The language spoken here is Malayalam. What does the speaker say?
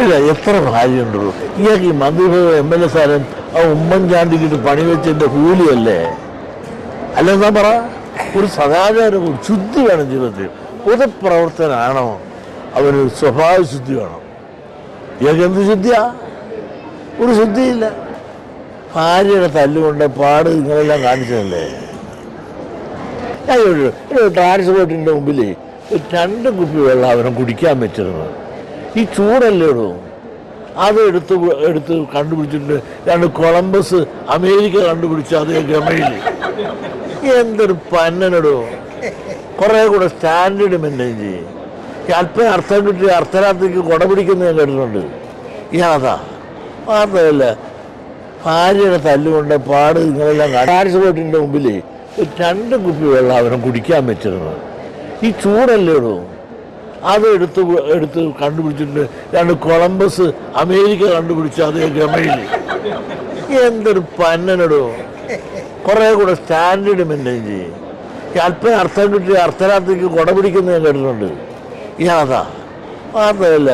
പിന്നെ എത്ര ഭാര്യയുണ്ടോ ഇയാൾക്ക് ഈ മന്ത്രിസഭ എം എൽ എ സ്ഥാനം ആ ഉമ്മൻചാണ്ടിക്കിട്ട് പണി വെച്ചതിന്റെ കൂലിയല്ലേ? അല്ലെന്നാ പറ? ഒരു സദാചാരം ഒരു ശുദ്ധി വേണം ജീവിതത്തിൽ. പൊതുപ്രവർത്തനാണോ? അവന് സ്വഭാവ ശുദ്ധി വേണം. ഇയാൾക്ക് എന്ത് ശുദ്ധിയാ? ഒരു ശുദ്ധിയില്ല. ഭാര്യയുടെ തല്ലുകൊണ്ട് പാട് നിങ്ങളെല്ലാം കാണിച്ചതല്ലേ? ഞാൻ ഒരു ട്രാൻസ്പോർട്ടിന്റെ മുമ്പിൽ രണ്ട് കുപ്പി വെള്ളം അവനെ കുടിക്കാൻ വെച്ചിരുന്നു. ഈ ചൂടല്ലേ ഉള്ളൂ അത് എടുത്ത് എടുത്ത് കണ്ടുപിടിച്ചിട്ടുണ്ട്. രണ്ട് കൊളംബസ് അമേരിക്ക കണ്ടുപിടിച്ച അതേ ഗമയിൽ എന്തൊരു പന്നനടോ കുറേ കൂടെ സ്റ്റാൻഡേർഡ് മെയിന്റെയിൻ ചെയ്യും. അല്പം അർത്ഥം കിട്ടി അർദ്ധരാത്രിക്ക് കുട പിടിക്കുന്ന ഞാൻ കേട്ടിട്ടുണ്ട്. ഇയാളതാ മാത്രമല്ല ഭാര്യയുടെ തല്ലുകൊണ്ട് പാട് നിങ്ങളെല്ലാം പോയിട്ടുണ്ട് മുമ്പിൽ രണ്ട് കുപ്പി വെള്ളം അവനെ കുടിക്കാൻ വെച്ചിരുന്നു. ഈ ചൂടല്ലേ ഇടൂ അത് എടുത്ത് എടുത്ത് കണ്ടുപിടിച്ചിട്ടുണ്ട്. രണ്ട് കൊളംബസ് അമേരിക്ക കണ്ടുപിടിച്ച അതേ ഗമയിൽ. എന്തൊരു പന്നനടോ. കുറേ കൂടെ സ്റ്റാൻഡേർഡ് മെയിന്റെയിൻ ചെയ്യും. അല്പം അർത്ഥം കിട്ടി അർദ്ധരാത്രിക്ക് കുട പിടിക്കുന്ന ഞാൻ കേട്ടിട്ടുണ്ട്. ഇയാളതാ. മാത്രമല്ല